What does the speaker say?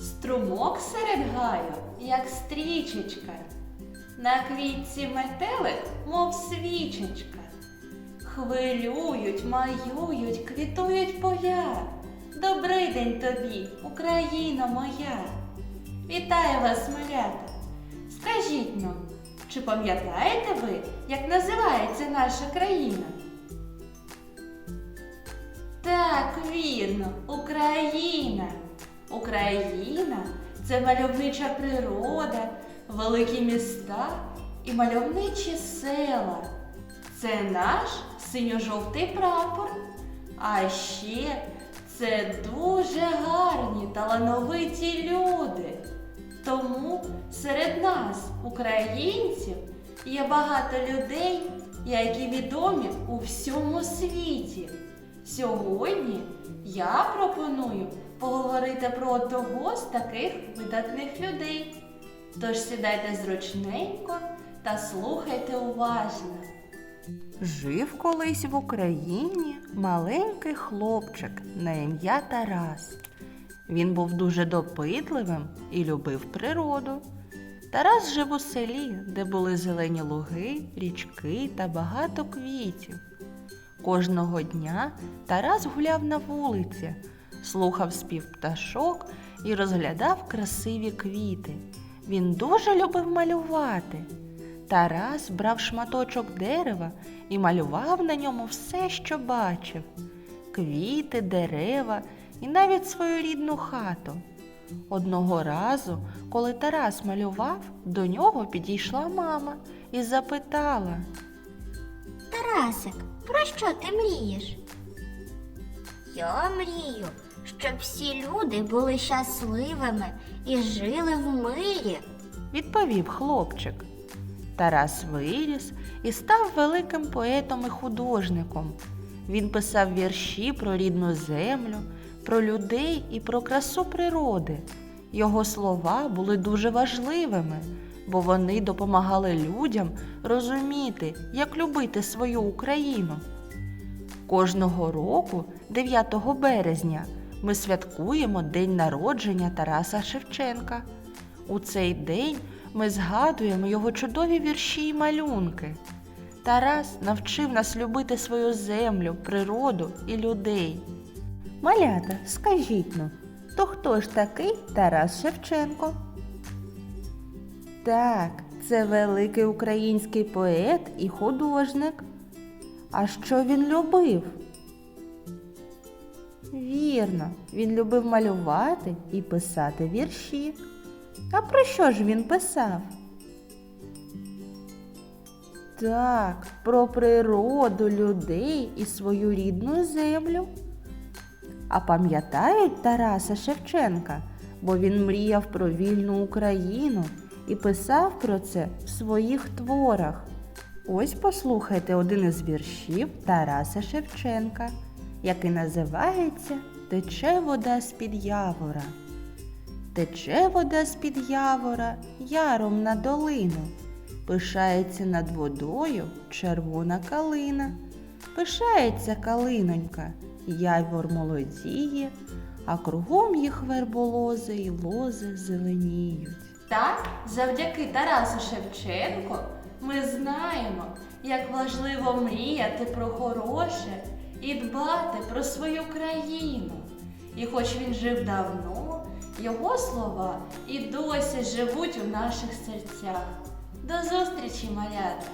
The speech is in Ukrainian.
Струмок серед гаю, як стрічечка. На квітці метелик, мов свічечка. Хвилюють, маюють, квітують поля. Добрий день тобі, Україно моя. Вітаю вас, малята. Скажіть нам, чи пам'ятаєте ви, як називається наша країна? Так, вірно, Україна. Україна це мальовнича природа, великі міста і мальовничі села. Це наш синьо-жовтий прапор. А ще це дуже гарні талановиті люди. Тому серед нас, українців, є багато людей, які відомі у всьому світі. Сьогодні я пропоную поговорити про одного з таких видатних людей. Тож сідайте зручненько та слухайте уважно. Жив колись в Україні маленький хлопчик на ім'я Тарас. Він був дуже допитливим і любив природу. Тарас жив у селі, де були зелені луги, річки та багато квітів. Кожного дня Тарас гуляв на вулиці, слухав спів пташок і розглядав красиві квіти. Він дуже любив малювати. Тарас брав шматочок дерева і малював на ньому все, що бачив: квіти, дерева і навіть свою рідну хату. Одного разу, коли Тарас малював, до нього підійшла мама і запитала. Тарасик, про що ти мрієш? Я мрію, щоб всі люди були щасливими і жили в мирі. відповів хлопчик. Тарас виріс і став великим поетом і художником. Він писав вірші про рідну землю, про людей і про красу природи. Його слова були дуже важливими, бо вони допомагали людям розуміти, як любити свою Україну. Кожного року, 9 березня, ми святкуємо День народження Тараса Шевченка. У цей день ми згадуємо його чудові вірші й малюнки. Тарас навчив нас любити свою землю, природу і людей. Малята, скажіть ну, то хто ж такий Тарас Шевченко? Так, це великий український поет і художник. А що він любив? Вірно, він любив малювати і писати вірші. А про що ж він писав? Так, про природу людей і свою рідну землю. А пам'ятають Тараса Шевченка, бо він мріяв про вільну Україну і писав про це в своїх творах. Ось послухайте один із віршів Тараса Шевченка, який називається Тече вода з-під явора. Тече вода з-під явора яром на долину. Пишається над водою червона калина. Пишається калинонька, явор молодіє, а кругом їх верболози й лози зеленіють. Так, завдяки Тарасу Шевченку ми знаємо, як важливо мріяти про хороше і дбати про свою країну. І хоч він жив давно, його слова і досі живуть у наших серцях. До зустрічі, малята!